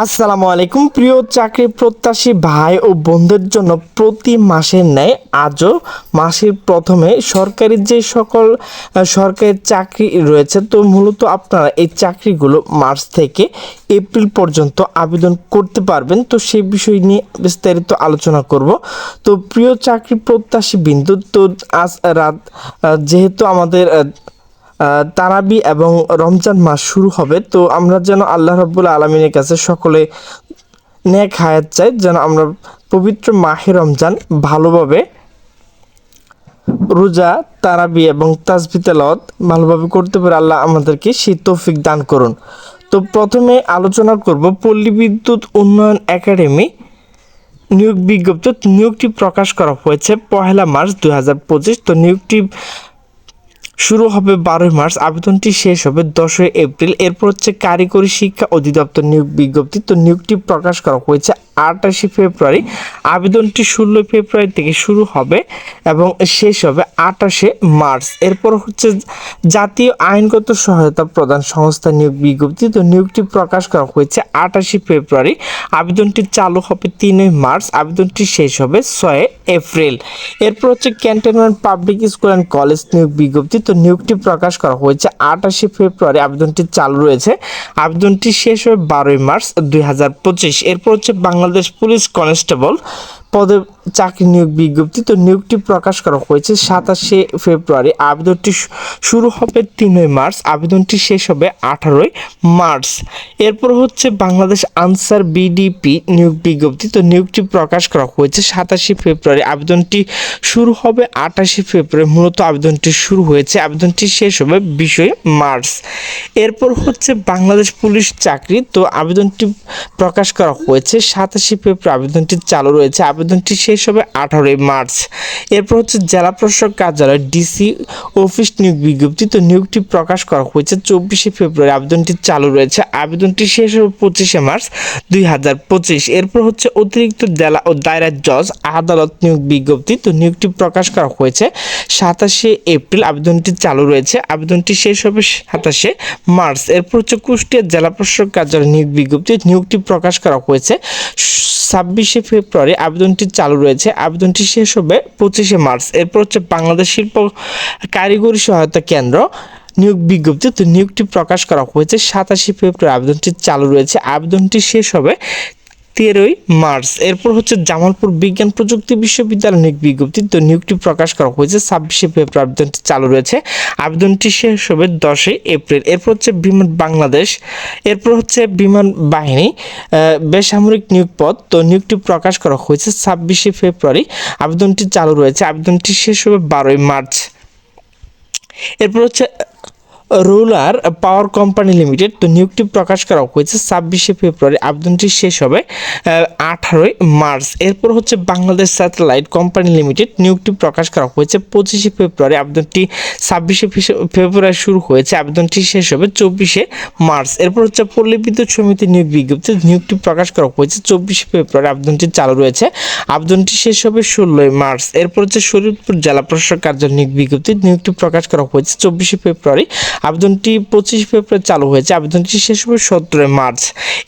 আসসালামু আলাইকুম। প্রিয় চাকরি প্রত্যাশী ভাই ও বন্ধুদের জন্য প্রতি মাসের ন্যায় আজও মাসের প্রথমে সরকারি যে সকল সরকারি চাকরি রয়েছে, তো মূলত আপনারা এই চাকরিগুলো মার্চ থেকে এপ্রিল পর্যন্ত আবেদন করতে পারবেন। তো সেই বিষয় নিয়ে বিস্তারিত আলোচনা করব। তো প্রিয় চাকরি প্রত্যাশী বিন্দু, তো আজ রাত যেহেতু আমাদের তারাবি এবং রমজান মাস শুরু হবে। তো আমরা যেন আল্লাহ রব্বুল আলমিনের কাছে সকলে নেক হায়াত চাই, যেন আমরা পবিত্র মাহে রমজান ভালোভাবে রোজা, তারাবি এবং তাজবি তেলাওয়াত ভালোভাবে করতে পারে। আল্লাহ আমাদেরকে সেই তৌফিক দান করুন। তো প্রথমে আলোচনা করব পল্লী বিদ্যুৎ উন্নয়ন একাডেমি নিয়োগ বিজ্ঞপ্তি নিয়োগটি প্রকাশ করা হয়েছে পহেলা মার্চ দু হাজার পঁচিশ। তো নিয়োগটি শুরু হবে বারোই মার্চ, আবেদনটি শেষ হবে দশই এপ্রিল। এরপর হচ্ছে কারিগরি শিক্ষা অধিদপ্তর নিয়োগ বিজ্ঞপ্তি। তো নিয়োগটি প্রকাশ করা হয়েছে আটাশে ফেব্রুয়ারি। আবেদনটি ষোলোই ফেব্রুয়ারি থেকে শুরু হবে এবং শেষ হবে আটাশে মার্চ। এরপর হচ্ছে জাতীয় আইনগত সহায়তা প্রদান সংস্থা নিয়োগ বিজ্ঞপ্তি। তো নিয়োগটি প্রকাশ করা হয়েছে আটাশে ফেব্রুয়ারি। আবেদনটি চালু হবে তিনই মার্চ। আবেদনটি শেষ হবে ছয় এপ্রিল। এরপর হচ্ছে cantonment public school and college নিয়োগ বিজ্ঞপ্তি। তো নিয়োগটি প্রকাশ করা হয়েছে আটাশে ফেব্রুয়ারি। আবেদনটি চালু রয়েছে। আবেদনটি শেষ হবে বারোই মার্চ দুই হাজার পঁচিশ। এরপর হচ্ছে বাংলাদেশ পুলিশ কনস্টেবল পদে চাকরি নিয়োগ বিজ্ঞপ্তি, তো নিয়োগটি প্রকাশ করা হয়েছে সাতাশে ফেব্রুয়ারি। আবেদনটি শুরু হবে তিনই মার্চ, আবেদনটি শেষ হবে আঠারোই মার্চ। এরপর হচ্ছে বাংলাদেশ আনসার বিডিপি নিয়োগ বিজ্ঞপ্তি, তো নিয়োগটি প্রকাশ করা হয়েছে সাতাশে ফেব্রুয়ারি। আবেদনটি শুরু হবে আঠাশে ফেব্রুয়ারি, মূলত আবেদনটি শুরু হয়েছে, আবেদনটি শেষ হবে বিশই মার্চ। এরপর হচ্ছে বাংলাদেশ পুলিশ চাকরি, তো আবেদনটি প্রকাশ করা হয়েছে সাতাশে ফেব্রুয়ারি, আবেদনটি চালু রয়েছে। আবেদনটি শেষ হবে আঠারোই মার্চ। এরপর হচ্ছে জেলা প্রশাসক কার্যালয়, ডিসি অফিস নিয়োগ বিজ্ঞপ্তি। তো নিয়োগটি প্রকাশ করা হয়েছে চব্বিশে ফেব্রুয়ারি। আবেদনটি চালু রয়েছে। আবেদনটি শেষ হবে পঁচিশে মার্চ দুই হাজার পঁচিশ। এরপর হচ্ছে অতিরিক্ত জেলা ও দায়রা জজ, আদালত নিয়োগ বিজ্ঞপ্তি। তো নিয়োগটি প্রকাশ করা হয়েছে সাতাশে এপ্রিল। আবেদনটি চালু রয়েছে। আবেদনটি শেষ হবে সাতাশে মার্চ। এরপর হচ্ছে কুষ্টিয়া জেলা প্রশাসক কার্যালয় নিয়োগ বিজ্ঞপ্তি। নিয়োগটি প্রকাশ করা হয়েছে ছাব্বিশে ফেব্রুয়ারি। আবেদনটি চালু রয়েছে। আবেদনটি শেষ হবে পঁচিশে মার্চ। এরপর হচ্ছে বাংলাদেশ শিল্প কারিগরি সহায়তা কেন্দ্র নিয়োগ বিজ্ঞপ্তি তো নিয়োগটি প্রকাশ করা হয়েছে। সাতাশে ফেব্রুয়ারি আবেদনটি চালু রয়েছে। আবেদনটি শেষ হবে তেরোই মার্চ। এরপর হচ্ছে জামালপুর বিজ্ঞান প্রযুক্তি বিশ্ববিদ্যালয় নিয়োগ বিজ্ঞপ্তি তো নিয়োগটি প্রকাশ করা হয়েছে। ছাব্বিশে ফেব্রুয়ারি আবেদনটি চালু রয়েছে। আবেদনটি শেষ হবে দশই এপ্রিল। এরপর হচ্ছে বিমান বাংলাদেশ। এরপর হচ্ছে বিমান বাহিনী বেসামরিক নিয়োগ পদ। তো নিয়োগটি প্রকাশ করা হয়েছে ছাব্বিশে ফেব্রুয়ারি। আবেদনটি চালু রয়েছে। আবেদনটি শেষ হবে বারোই মার্চ। এরপর হচ্ছে রুলার পাওয়ার কোম্পানি লিমিটেড তো নিয়োগটি প্রকাশ করা হয়েছে ছাব্বিশে ফেব্রুয়ারি। আবেদনটি শেষ হবে আঠারোই মার্চ। এরপর হচ্ছে বাংলাদেশ স্যাটেলাইট কোম্পানি লিমিটেড নিয়োগটি প্রকাশ করা হয়েছে পঁচিশে ফেব্রুয়ারি। আবেদনটি ছাব্বিশে ফেব্রুয়ারি শুরু হয়েছে, আবেদনটি শেষ হবে চব্বিশে মার্চ। এরপর হচ্ছে পল্লী বিদ্যুৎ সমিতি নিয়োগ বিজ্ঞপ্তি, নিয়োগটি প্রকাশ করা হয়েছে চব্বিশে ফেব্রুয়ারি। আবেদনটি চালু রয়েছে, আবেদনটি শেষ হবে ষোলোই মার্চ। এরপর হচ্ছে শরীরপুর জেলা প্রশাসক কার্যালয় নিয়োগ বিজ্ঞপ্তি, নিয়োগটি প্রকাশ করা হয়েছে চব্বিশে ফেব্রুয়ারি। আবেদনটি পঁচিশ ফেব্রুয়ারি চালু হয়েছে। আবেদনটি শেষ হবে সতেরোই মার্চ।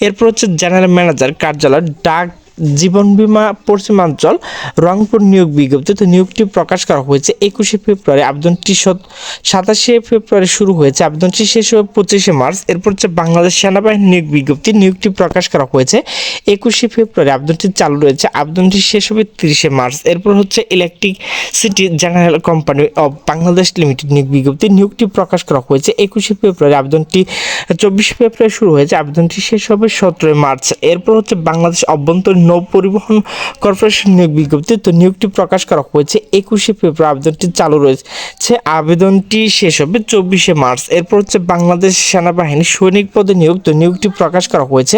এরপর হচ্ছে জেনারেল ম্যানেজার কার্যালয়, ডাক জীবন বীমা পশ্চিমাঞ্চল রংপুর নিয়োগ বিজ্ঞপ্তি তো নিয়োগটি প্রকাশ করা হয়েছে একুশে ফেব্রুয়ারি আবেদনটি সত- সাতাশে ফেব্রুয়ারি শুরু হয়েছে আবেদনটি শেষ হবে পঁচিশে মার্চ, এরপর হচ্ছে বাংলাদেশ সেনাবাহিনী নিয়োগ বিজ্ঞপ্তি, নিয়োগটি প্রকাশ করা হয়েছে একুশে ফেব্রুয়ারি আবেদনটি চালু রয়েছে আবেদনটি শেষ হবে তিরিশে মার্চ, এরপর হচ্ছে electricity general company of Bangladesh limited নিয়োগ বিজ্ঞপ্তি, নিয়োগটি প্রকাশ করা হয়েছে একুশে ফেব্রুয়ারি আবেদনটি চব্বিশে ফেব্রুয়ারি শুরু হয়েছে, আবেদনটি শেষ হবে সতেরোই মার্চ, এরপর হচ্ছে বাংলাদেশ অভ্যন্তরীণ নৌ পরিবহন কর্পোরেশন নিয়োগ বিজ্ঞপ্তি তো নিয়োগটি প্রকাশ করা হয়েছে একুশে ফেব্রুয়ারি। আবেদনটি চালু রয়েছে। আবেদনটি শেষ হবে চব্বিশে মার্চ। এরপর হচ্ছে বাংলাদেশ সেনাবাহিনী সৈনিক পদে নিয়োগ। তো নিয়োগটি প্রকাশ করা হয়েছে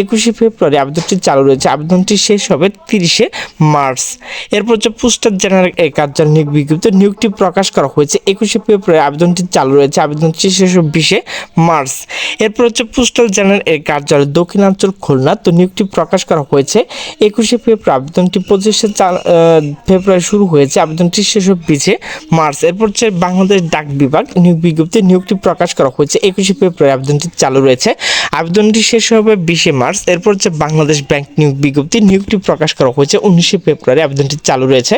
একুশে ফেব্রুয়ারি। আবেদনটি চালু রয়েছে। আবেদনটি শেষ হবে তিরিশে মার্চ। এরপর হচ্ছে পোস্টার জেনারেল কার্যালয় নিয়োগ বিজ্ঞপ্তি নিয়োগটি প্রকাশ করা হয়েছে একুশে ফেব্রুয়ারি। আবেদনটি চালু রয়েছে। আবেদনটি শেষ হবে বিশে মার্চ। এরপর হচ্ছে পোস্টাল জেনারেল এর কার্যালয় দক্ষিণাঞ্চল খুলনা। তো নিয়োগটি প্রকাশ করা হয়েছে একুশে ফেব্রুয়ারি। আবেদনটি পঁচিশে ফেব্রুয়ারি শুরু হয়েছে। আবেদনটি শেষ বিশে মার্চ। এরপর হচ্ছে বাংলাদেশ ডাক বিভাগ নিয়োগ বিজ্ঞপ্তি নিয়োগটি প্রকাশ করা হয়েছে একুশে ফেব্রুয়ারি। আবেদনটি চালু রয়েছে। আবেদনটি শেষ হবে বিশে মার্চ। এরপর হচ্ছে বাংলাদেশ ব্যাংক নিয়োগ বিজ্ঞপ্তি নিয়োগটি প্রকাশ করা হয়েছে উনিশে ফেব্রুয়ারি। আবেদনটি চালু রয়েছে।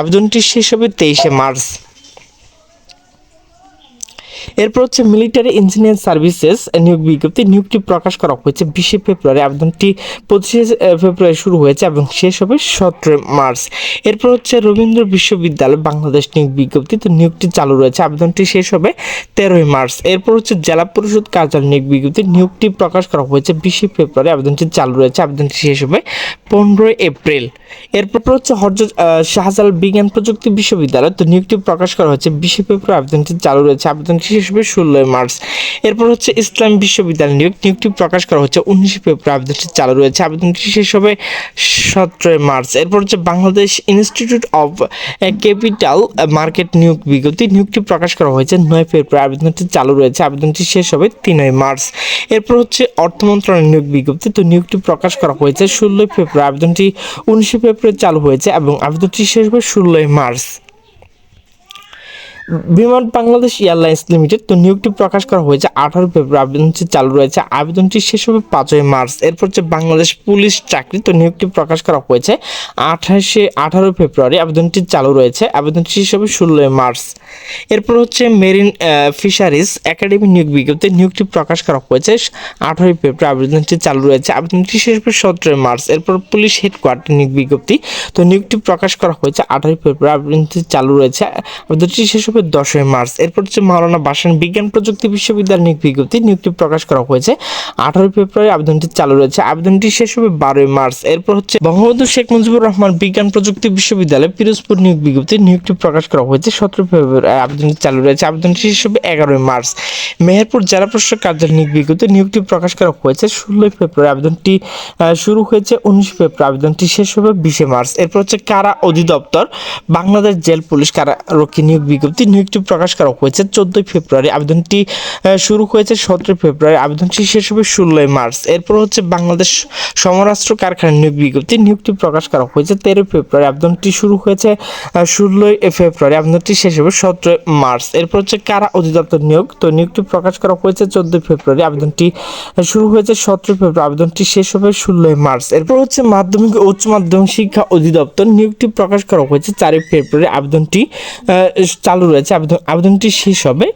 আবেদনটি শেষ হবে তেইশে মার্চ। এরপর হচ্ছে মিলিটারি ইঞ্জিনিয়ার সার্ভিসেস নিয়োগ বিজ্ঞপ্তি, নিয়োগটি প্রকাশ করা হয়েছে বিশে ফেব্রুয়ারি, আবেদনটি পঁচিশে ফেব্রুয়ারি শুরু হয়েছে এবং শেষ হবে সতেরোই মার্চ। এরপর হচ্ছে রবীন্দ্র বিশ্ববিদ্যালয়, বাংলাদেশ নিয়োগ বিজ্ঞপ্তি, তো নিয়োগটি চালু রয়েছে, আবেদনটি শেষ হবে তেরোই মার্চ। এরপর হচ্ছে জেলা পরিষদ কার্যালয় নিয়োগ বিজ্ঞপ্তি, নিয়োগটি প্রকাশ করা হয়েছে বিশে ফেব্রুয়ারি, আবেদনটি চালু রয়েছে, আবেদনটি শেষ হবে পনেরোই এপ্রিল। এরপর হচ্ছে হরজত শাহজালাল বিজ্ঞান প্রযুক্তি বিশ্ববিদ্যালয়, তো নিয়োগটি প্রকাশ করা হয়েছে বিশে ফেব্রুয়ারি, আবেদনটি চালু রয়েছে, আবেদনটি শেষ হবে ষোলোই মার্চ। এরপর হচ্ছে ইসলাম বিশ্ববিদ্যালয় নিয়োগ। নিয়োগটি প্রকাশ করা হচ্ছে উনিশে ফেব্রুয়ারি। আবেদনটি চালু রয়েছে। আবেদনটি শেষ হবে সতেরোই মার্চ। এরপর হচ্ছে Bangladesh institute of capital market নিয়োগ বিজ্ঞপ্তি। নিয়োগটি প্রকাশ করা হয়েছে নয় ফেব্রুয়ারি। আবেদনটি চালু রয়েছে। আবেদনটি শেষ হবে তিনই মার্চ। এরপর হচ্ছে অর্থ মন্ত্রণালয় নিয়োগ বিজ্ঞপ্তি। তো নিয়োগটি প্রকাশ করা হয়েছে ষোলোই ফেব্রুয়ারি। আবেদনটি উনিশে ফেব্রুয়ারি চালু হয়েছে এবং আবেদনটি শেষ হবে ষোলোই মার্চ। বিমান বাংলাদেশ এয়ারলাইন্স লিমিটেড তো নিয়োগটি প্রকাশ করা হয়েছে আঠারো ফেব্রুয়ারি। আবেদনটি চালু রয়েছে, আবেদনটি শেষ হবে পাঁচই মার্চ। এরপর হচ্ছে বাংলাদেশ পুলিশ চাকরি, তো নিয়োগটি প্রকাশ করা হয়েছে আঠাশে আঠারো ফেব্রুয়ারি। আবেদনটি চালু রয়েছে। আবেদনটি শেষ হবে ষোলোই মার্চ। এরপর হচ্ছে মেরিন ফিশারিজ একাডেমি নিয়োগ বিজ্ঞপ্তি নিয়োগটি প্রকাশ করা হয়েছে আঠারোই ফেব্রুয়ারি। আবেদনটি চালু রয়েছে। আবেদনটি শেষ হবে সতেরোই মার্চ। এরপর পুলিশ হেডকোয়ার্টার নিয়োগ বিজ্ঞপ্তি, তো নিয়োগটি প্রকাশ করা হয়েছে আঠারোই ফেব্রুয়ারি। আবেদনটি চালু রয়েছে। আবেদনটি শেষ হবে দশই মার্চ। এরপর হচ্ছে মাওলানা বাসান বিজ্ঞান প্রযুক্তি বিশ্ববিদ্যালয় নিয়োগ বিজ্ঞপ্তি। নিয়োগটি প্রকাশ করা হয়েছে আঠারোই ফেব্রুয়ারি। আবেদনটি চালু রয়েছে। আবেদনটি শেষ হবে বারোই মার্চ। এরপর হচ্ছে বঙ্গবন্ধু শেখ মুজিবুর রহমান বিজ্ঞান প্রযুক্তি বিশ্ববিদ্যালয় পিরোজপুর নিয়োগ বিজ্ঞপ্তি। নিয়োগটি প্রকাশ করা হয়েছে সতেরো ফেব্রুয়ারি। আবেদনটি চালু রয়েছে। আবেদনটি শেষ হবে এগারোই মার্চ। মেহেরপুর জেলা প্রশাসক কার্যালয় নিয়োগ বিজ্ঞপ্তি। নিয়োগটি প্রকাশ করা হয়েছে ষোলোই ফেব্রুয়ারি। আবেদনটি শুরু হয়েছে উনিশ ফেব্রুয়ারি। আবেদনটি শেষ হবে বিশে মার্চ। এরপর হচ্ছে কারা অধিদপ্তর? বাংলাদেশ জেল পুলিশ কারা রক্ষী নিয়োগ বিজ্ঞপ্তি নিয়োগটি প্রকাশ করা হয়েছে চোদ্দোই ফেব্রুয়ারি। আবেদনটি শুরু হয়েছে সতেরোই ফেব্রুয়ারি। আবেদনটি শেষ হবে ষোলোই মার্চ। এরপর হচ্ছে বাংলাদেশ সমরাষ্ট্র কারখানা নিয়োগ বিজ্ঞপ্তি। নিয়োগটি প্রকাশ করা হয়েছে তেরোই ফেব্রুয়ারি। আবেদনটি শুরু হয়েছে ষোলোই ফেব্রুয়ারি। আবেদনটি শেষ হবে সতেরোই মার্চ। এরপর হচ্ছে কারা অধিদপ্তর নিয়োগ? তো নিয়োগটি প্রকাশ করা হয়েছে চোদ্দোই ফেব্রুয়ারি। আবেদনটি শুরু হয়েছে সতেরোই ফেব্রুয়ারি। আবেদনটি শেষ হবে ষোলোই মার্চ। এরপর হচ্ছে মাধ্যমিক ও উচ্চ মাধ্যমিক শিক্ষা অধিদপ্তর। নিয়োগটি প্রকাশ করা হয়েছে চারই ফেব্রুয়ারি। আবেদনটি চালু রয়েছে, আবেদন আবেদনটি শেষ হবে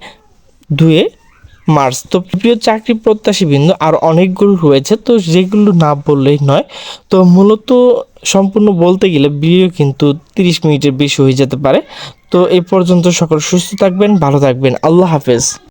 দুয়ে মার্চ। তো প্রিয় চাকরি প্রত্যাশী বিন্দু, আর অনেকগুলো রয়েছে, তো যেগুলো না বললেই নয়। তো মূলত সম্পূর্ণ বলতে গেলে ভিডিও কিন্তু তিরিশ মিনিটের বেশি হয়ে যেতে পারে। তো এই পর্যন্ত সকল সুস্থ থাকবেন, ভালো থাকবেন। আল্লাহ হাফেজ।